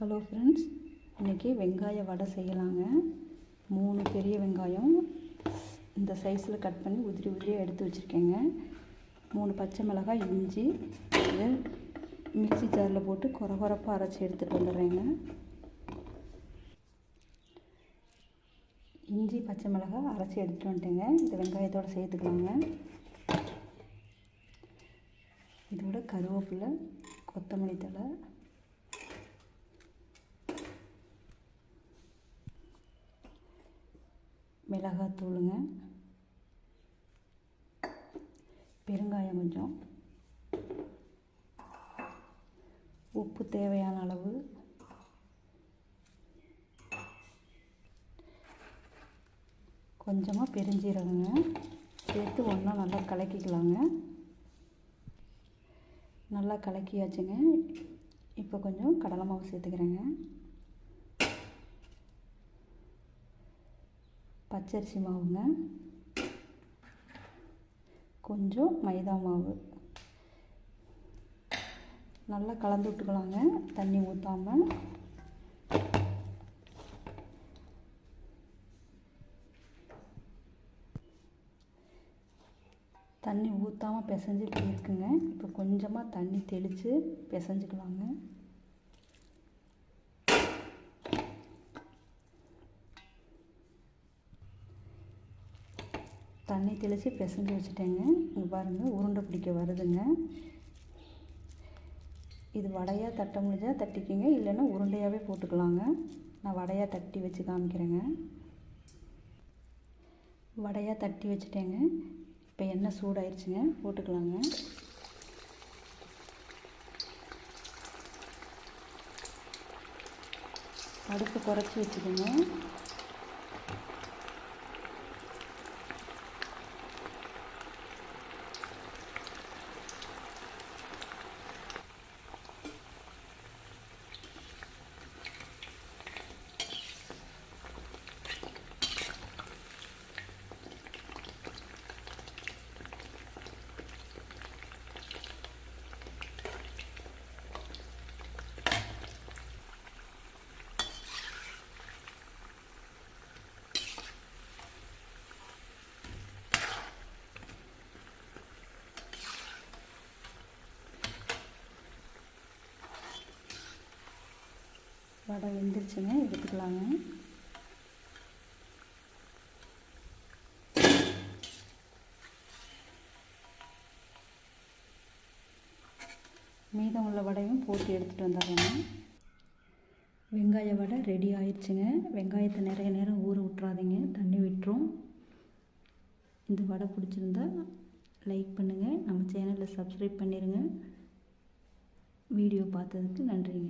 Hello friends இன்றைக்கி வெங்காய வடை செய்யலாங்க. மூணு பெரிய வெங்காயம். இந்த சைஸில் கட் பண்ணி உதிரி உதிரியாக எடுத்து வச்சுருக்கேங்க. மூணு பச்சை மிளகாய் இஞ்சி. இதை மிக்சி ஜாரில் போட்டு கொர கொரப்பாக அரைச்சி எடுத்துகிட்டு வந்துடுறேங்க. இஞ்சி பச்சை மிளகாய் அரைச்சி எடுத்துகிட்டு வந்துட்டேங்க. இந்த வெங்காயத்தோடு சேர்த்துக்கலாங்க. இதோட கருவேப்பிலை கொத்தமல்லி தழை மிளகாத்தூளுங்க பெருங்காயம் கொஞ்சம். உப்பு தேவையான அளவு. கொஞ்சமாக பெருஞ்சீரகங்க. சேர்த்து ஒன்றா நல்லா கலக்கிக்கலாங்க. நல்லா கலக்கியாச்சுங்க. இப்போ கொஞ்சம் கடலை மாவு சேர்த்துக்கிறேங்க. பச்சரிசி மாவுங்க. கொஞ்சம் மைதா மாவு. நல்லா கலந்து விட்டுக்கலாங்க. தண்ணி ஊற்றாமல் தண்ணி ஊற்றாமல் பிசைஞ்சு இப்படி இருக்குங்க இப்போ கொஞ்சமாக தண்ணி தெளித்து பிசைஞ்சுக்கலாங்க. தண்ணி தெளித்து பிசைஞ்சு வச்சுட்டேங்க. இங்கே பாருங்கள் உருண்டை பிடிக்க வருதுங்க. இது வடையாக தட்ட முடிஞ்சால் தட்டிக்கிங்க இல்லைன்னா உருண்டையாகவே போட்டுக்கலாங்க. நான் வடையாக தட்டி வச்சு காமிக்கிறேங்க. வடையாக தட்டி வச்சுட்டேங்க. இப்போ எண்ணெய் சூடாயிருச்சுங்க போட்டுக்கலாங்க. அடுப்பு குறைச்சி வச்சுக்கோங்க. வடை வெந்துருச்சுங்க எடுத்துக்கலாங்க. மீதம் உள்ள வடையும் போட்டு எடுத்துகிட்டு வந்துடுறேங்க. வெங்காய வடை ரெடி ஆயிடுச்சுங்க. வெங்காயத்தை நிறைய நேரம் ஊற விட்றாதீங்க தண்ணி விட்டுரும். இந்த வடை பிடிச்சிருந்தா லைக் பண்ணுங்கள் நம்ம சேனலில் சப்ஸ்கிரைப் பண்ணிடுங்க வீடியோ பார்த்ததுக்கு நன்றிங்க.